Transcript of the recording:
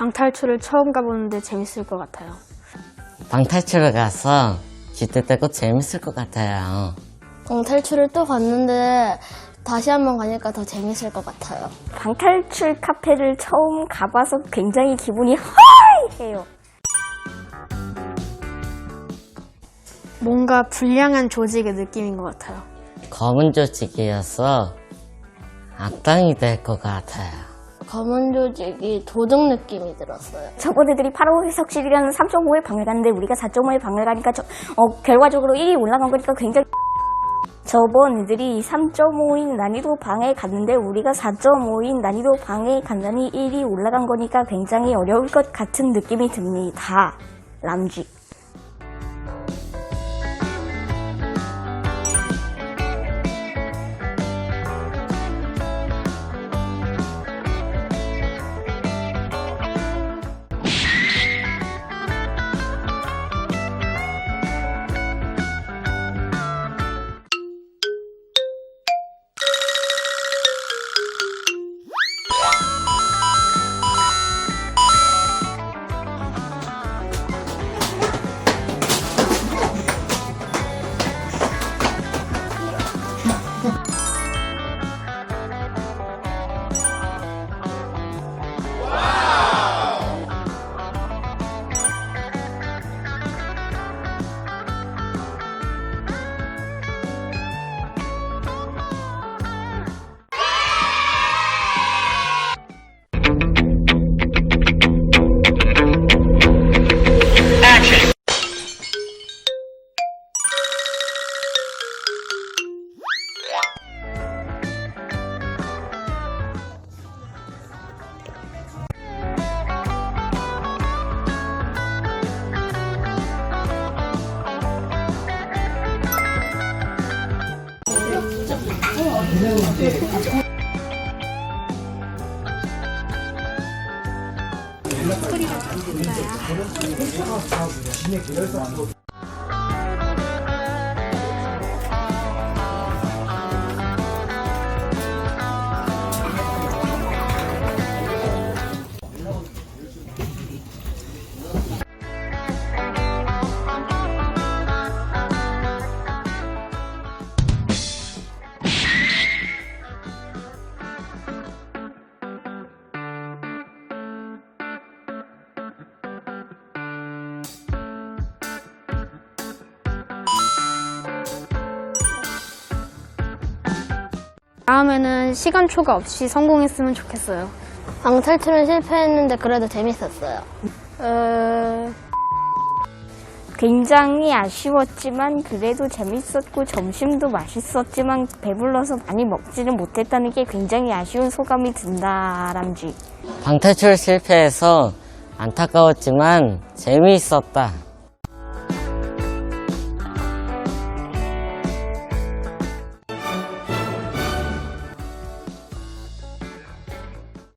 방탈출을 처음 가보는데 재밌을 것 같아요. 방탈출을 가서 기대 되고 재밌을 것 같아요. 방탈출을 또 갔는데 다시 한번 가니까 더 재밌을 것 같아요. 방탈출 카페를 처음 가봐서 굉장히 기분이 하이해요. 뭔가 불량한 조직의 느낌인 것 같아요. 검은 조직이어서 악당이 될 것 같아요. 검은 조직이 도둑 느낌이 들었어요. 저번 애들이 8호 해석실이라는 3.5의 방을 갔는데 우리가 4.5의 방을 가니까 저, 어, 결과적으로 1위 올라간 거니까 굉장히 저번 애들이 3.5인 난이도 방에 갔는데 우리가 4.5인 난이도 방에 간다니 1위 올라간 거니까 굉장히 어려울 것 같은 느낌이 듭니다. 람쥐. 소리가 잘 들려요. 다음에는 시간 초과 없이 성공했으면 좋겠어요. 방탈출은 실패했는데 그래도 재밌었어요. 어, 굉장히 아쉬웠지만 그래도 재밌었고 점심도 맛있었지만 배불러서 많이 먹지는 못했다는 게 굉장히 아쉬운 소감이 든다 람쥐. 방탈출 실패해서 안타까웠지만 재미있었다.